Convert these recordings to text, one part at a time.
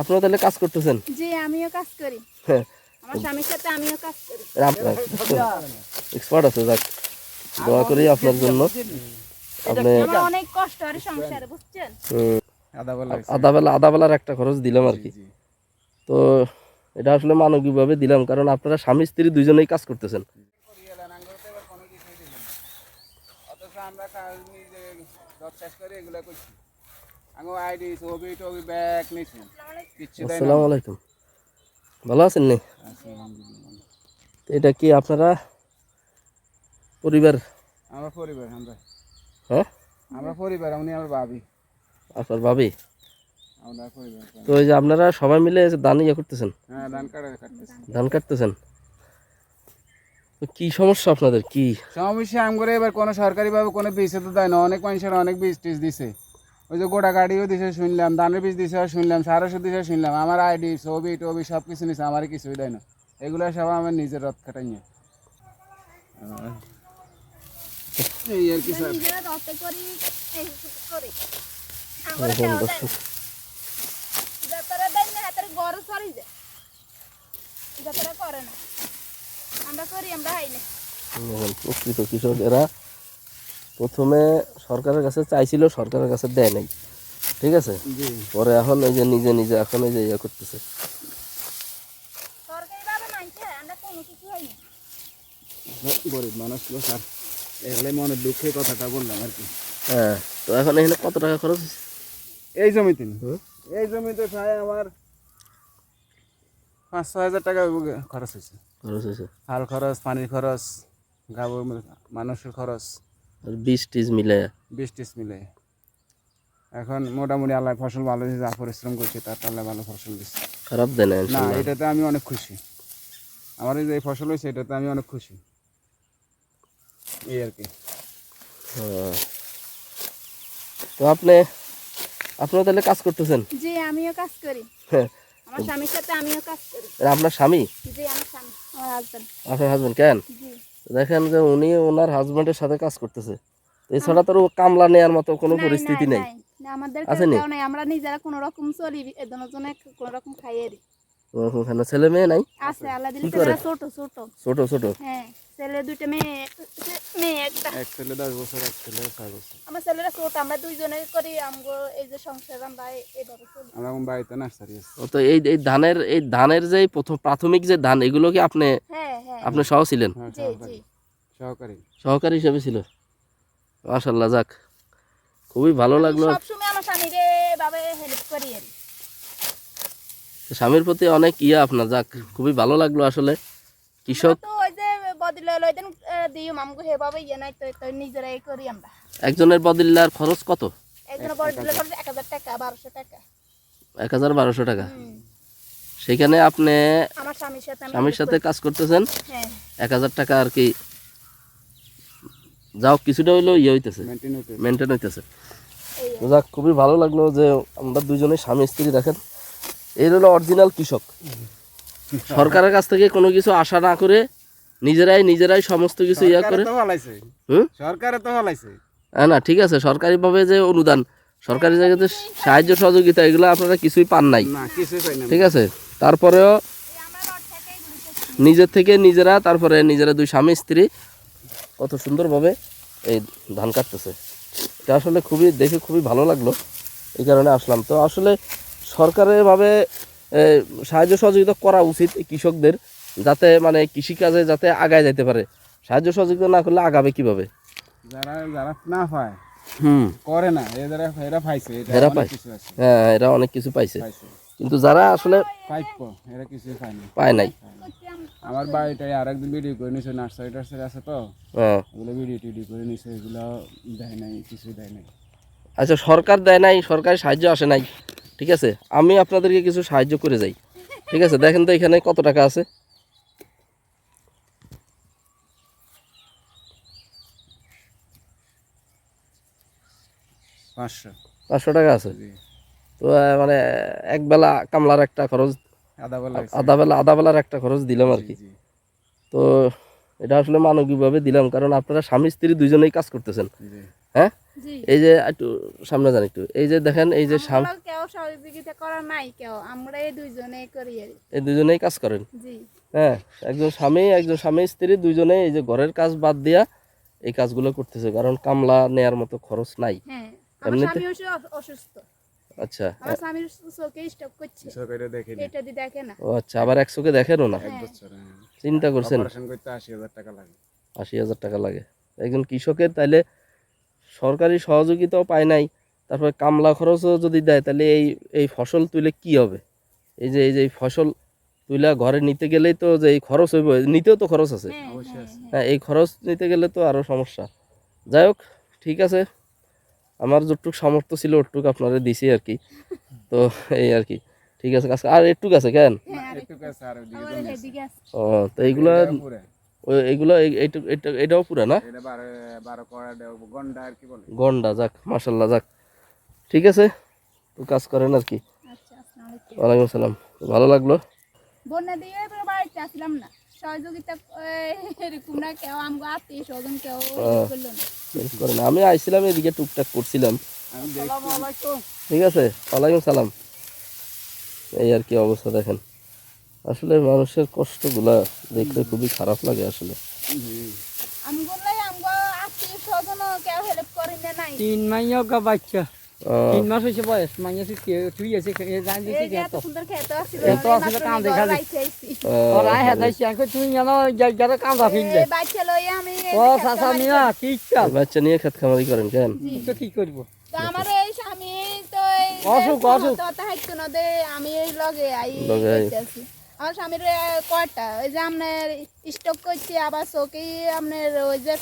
আপনারা তাহলে কাজ করতেছেন? জি আমিও কাজ করি। হ্যাঁ। আমার স্বামীর সাথে আমিও কাজ করি। এক্সপার্ট আছে যাক। দোয়া করি আপনার জন্য। আপনি অনেক কষ্ট আর সংসারে বুঝছেন? একটা খরচ দিলাম আর কি। তো এটা আসলে মানবিকভাবে দিলাম কারণ আপনারা স্বামী স্ত্রী দুইজনেই কাজ করতেছেন। অথচ আমরা কাজ নিজে জব শেষ করে এগুলো করছি। আসসালামু আলাইকুম ভালো আছেন নি? এটা কি আপনারা? পরিবার? আমরা পরিবার আমরা। হ্যাঁ? আমরা পরিবার উনি আমার ভাবি। আপনার ভাবি? তো এই যে আপনারা সবাই মিলে ধান ইয়ে করতেছেন? হ্যাঁ ধান কাটা ধান কাটতেছেন? কি সমস্যা আপনাদের? কি? সমস্যা আম করে এবার কোনো সরকারিভাবে কোনো বীজ তো দেয় না। অনেক মানুষের অনেক বীজ টিজ দিছে। ওই যে গোটা গাড়িও দিছে শুনলাম ধানের বীজ দিছে শুনলাম সার ওষুধ দিছে শুনলাম আমার আইডি ছবি টবি সব কিছু নিছে আমার কিছুই দেয় না। এগুলো সব আমার নিজের রথ খাটাই নিয়ে এই আর কি স্যার। নিজেরা রতে করি এই করি। আমরা করে না। আমরা হাই না। প্রকৃত প্রথমে সরকারের কাছে চাইছিল সরকারের কাছে দেয় নাই। ঠিক আছে? পরে এখন এই যে নিজে নিজে এখন এই যে ইয়ে করতেছে। সরকারি ভাবে মানছে আমরা কোনো কিছু না গরিব মানুষ তো স্যার এগুলো মনের দুঃখে কথাটা বললাম আর কি। হ্যাঁ তো এখন এখানে কত টাকা খরচ হয়েছে? এই জমিতে? এই জমিতে প্রায় আমার পাঁচ ছ হাজার টাকা খরচ হয়েছে। খরচ হয়েছে? হাল খরচ পানির খরচ গাবর মানুষের খরচ। আর বীজ মিলে। বিশ টিস মিলে। এখন মোটামুটি আল্লাহ ফসল ভালো দিয়েছে যা পরিশ্রম করছে তার আল্লাহ ভালো ফসল দিচ্ছে খারাপ দেয় না না এটাতে আমি অনেক খুশি। আমার এই যে ফসল হয়েছে এটাতে আমি অনেক খুশি। এই আর কি। তো আপনি আপনারা তাহলে কাজ করতেছেন? জি আমিও কাজ করি। হ্যাঁ। আমার স্বামীর সাথে আমিও কাজ করি। আপনার স্বামী? জি আমার স্বামী আমার হাজবেন্ড আপনার হাজবেন্ড কেন? জি। দেখেন যে উনি ওনার হাজবেন্ডের সাথে কাজ করতেছে। এছাড়া তো আর কামলা নেওয়ার মতো কোনো পরিস্থিতি নাই, আমাদের আমরা নিজেরা কোনো রকম চলি এদনের জন্য কোনো রকম খাইয়ে দিই। ওখানে ছেলে মেয়ে নাই? আছে আল্লাহ দিলে কি ছোট ছোট। ছোট ছোট? হ্যাঁ ছেলে দুইটা মেয়ে মেয়ে একটা। এক ছেলে দশ বছর এক ছেলে বছর। আমার ছেলেরা ছোট আমরা দুইজনে করি আমগো এই যে সংসার আমরা এইভাবে চলি। আমরা আমার বাড়িতে নার্সারি আছে। ও তো এই এই ধানের এই ধানের যে প্রথম প্রাথমিক যে ধান এগুলো কি আপনি হ্যাঁ হ্যাঁ। আপনি সহ ছিলেন? হ্যাঁ জি সহকারী। জি। সহকারী। সহকারী হিসেবে ছিল? মাশাল্লাহ যাক। খুবই ভালো লাগল। সবসময় আমার স্বামীরে ভাবে হেল্প করি আর। স্বামীর প্রতি অনেক ইয়া আপনার যাক খুবই ভালো লাগল আসলে। কৃষক ইয়ে নাই তো তো নিজেরাই করি আমরা। একজনের বদিল্লার খরচ কত? এক হাজার বারোশো টাকা। সেখানে আপনি স্বামীর সাথে আমি স্বামীর help সাথে করি। কাজ করতেছেন? হ্যাঁ। এক হাজার টাকা আর কি যাও কিছুটা হইলেও ইয়ে হইতেছে। মেনটেন হইতেছে। যাক খুবই ভালো লাগল যে আমরা দুজনে স্বামী স্ত্রী দেখেন। এই হলো অরিজিনাল কৃষক। সরকারের কাছ থেকে কোনো কিছু আশা না করে নিজেরাই নিজেরাই সমস্ত কিছু ইয়া করে। সরকারে তো ভালাইছে হ্যাঁ না ঠিক আছে সরকারিভাবে যে অনুদান সরকারি জায়গাতে সাহায্য সহযোগিতা এগুলো আপনারা কিছুই পান নাই। না কিছুই পাই না ঠিক আছে? তারপরেও। নিজের থেকে নিজেরা তারপরে নিজেরা দুই স্বামী স্ত্রী কত সুন্দরভাবে এই ধান কাটতেছে। এটা আসলে খুবই দেখে খুবই ভালো লাগল। এই কারণে আসলাম। তো আসলে সরকারের ভাবে সাহায্য সহযোগিতা করা উচিত কৃষকদের যাতে মানে কৃষিকাজে যাতে আগায় যেতে পারে। সাহায্য সহযোগিতা না করলে আগাবে কীভাবে? যারা যারা না পায় হুম। করে না এরা এরা পাইছে এরা কিছু হ্যাঁ এরা অনেক কিছু পাইছে। পাইছে। কিন্তু যারা আসলে পাইপ এরা কিছুই পায় না পায় নাই। আমার বাড়িটাই আর একদিন ভিডিও করে নিছে নার্সারি টার্সারি আছে তো? হ্যাঁ। ওগুলো ভিডিও টিডিও করে নিছে এগুলো দেয় নাই কিছুই দেয় নাই। আচ্ছা সরকার দেয় নাই সরকারি সাহায্য আসে নাই? ঠিক আছে? আমি আপনাদেরকে কিছু সাহায্য করে যাই। ঠিক আছে? দেখেন তো এখানে কত টাকা আছে। পাঁচশো। পাঁচশো টাকা আছে? তো মানে এক বেলা কামলার একটা খরচ আদা বলা আধা বেলা আধা বেলার একটা খরচ দিলাম আর কি। তো এটা আসলে মানবিকভাবে দিলাম কারণ আপনারা স্বামী স্ত্রী দুজনেই কাজ করতেছেন। হ্যাঁ? এই যে একটু সামনে যান একটু। এই যে দেখেন এই যে এই দুজনেই কাজ করেন? হ্যাঁ একজন স্বামী একজন স্বামী স্ত্রী দুজনে এই যে ঘরের কাজ বাদ দিয়া এই কাজগুলো করতেছে কারণ কামলা নেয়ার মতো খরচ নাই। হ্যাঁ এমনিতে- অসুস্থ। আচ্ছা। আমার স্বামীর চোখে স্টক করছে। এটা দেখে না। ও আচ্ছা আবার একশোকে দেখেনও না? এক বছর হ্যাঁ। চিন্তা করছেন? আশি হাজার টাকা লাগে। একজন কৃষকের তাহলে সরকারি সহযোগিতাও পায় নাই তারপরে কামলা খরচও যদি দেয় তাহলে এই এই ফসল তুলে কি হবে? এই যে এই যে ফসল তুলে ঘরে নিতে গেলেই তো যে এই খরচ হইব নিতেও তো খরচ আছে। হ্যাঁ। হ্যাঁ এই খরচ নিতে গেলে তো আরও সমস্যা। যাই হোক ঠিক আছে। আমার যতটুক সামর্থ্য ছিল ওটুক আপনারা দিছি আর কি। তো এই আর কি। ঠিক আছে কাজ আর একটুক আছে কেন? হ্যাঁ একটু ও তো এইগুলা এইগুলো এটাও পুরা না? গন্ডা আর কি বলে। গন্ডা যাক মাসাল্লাহ যাক। ঠিক আছে তো কাজ করেন আর কি। আচ্ছা আসসালামু আলাইকুম। ওয়ালাইকুম সালাম ভালো লাগল? বন্যা দিয়ে বাড়িতে আসলাম না। আমি আইছিলাম এদিকে টুকটাক করছিলাম। ঠিক আছে ওয়ালাইকুম সালাম। এই আর কি অবস্থা দেখেন। আসলে মানুষের কষ্টগুলা দেখলে খুবই খারাপ লাগে আসলে। তিন মাইয়া গা বাচ্চা। তিন মাস হয়েছে বয়স মাইয়া তুই আছে এত দেখা তুই জানো যারা ফিরলে। ও চাচা মিয়া কি বাচ্চা নিয়ে খেত খামারি করেন কেন? তো কি করব? আমার অসুখ, অসুখ। আমি এই লগে আই। আমার স্বামীর কয়টা? ওই যে আপনার স্টক করছে আবার চোখে আপনার ওই যে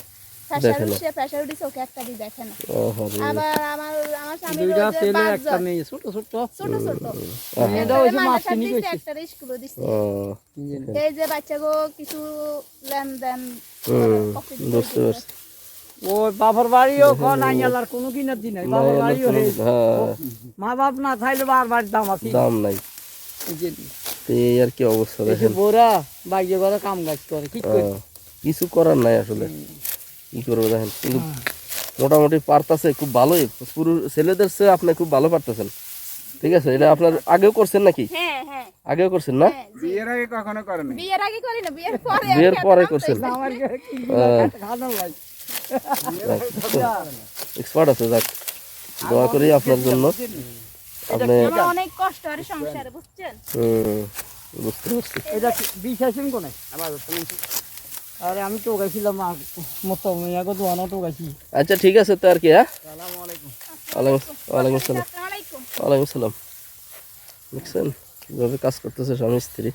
উঠছে উঠে চোখে একটা দিয়ে দেখে না। আবার আমার আমার স্বামীর দুইটা ছেলে একটা মেয়ে ছোট ছোট। ছোট ছোট। মেয়েটা হয়েছে একটা মাছ মাদ্রাসায় গেছে একটা স্কুলে দিচ্ছে এই যে বাচ্চাগো কিছু লেনদেন বুঝতে পারছি। ও বাপর বাড়িও কোন আইনালার কোনো কিনা দিন নাই না, বাড়িও হে। হ্যাঁ, মা বাপ না থাইলে বার বার দাম আছে। দাম নাই। এই যে তো এই আর কি অবস্থা দেখেন। বোরা বাইরে ঘরে কাম কাজ করে কি করি। কিছু করার নাই আসলে। কি করব দেখেন কিন্তু মোটামুটি পারতাছে খুব ভালোই। পুরো ছেলেদের চেয়ে আপনি খুব ভালো পারতেছেন। ঠিক আছে এটা আপনার আগেও করছেন নাকি? হ্যাঁ হ্যাঁ। আগেও করছেন না? হ্যাঁ, বিয়ের আগে কখনো করে নাই বিয়ের আগে করি না বিয়ের পরে বিয়ের পরে করছেন। এক্সপার্ট আছে যাক। দোয়া করি আপনার জন্য। আপনি অনেক কষ্ট আর সংসারে বুঝছেন? হুম, বুঝতে পারছি। এটা বিশ্বাস কোনে? আরে আমি তো গাইছিলাম মতো মেয়াকে দোয়ানো তো গাইছি আচ্ছা ঠিক আছে তো আর কি হ্যাঁ? সালাম আলাইকুম। ওয়ালাইকুম ওয়ালাইকুম আসসালাম ওয়ালাইকুম আসসালাম দেখছেন কীভাবে কাজ করতেছে স্বামী স্ত্রী।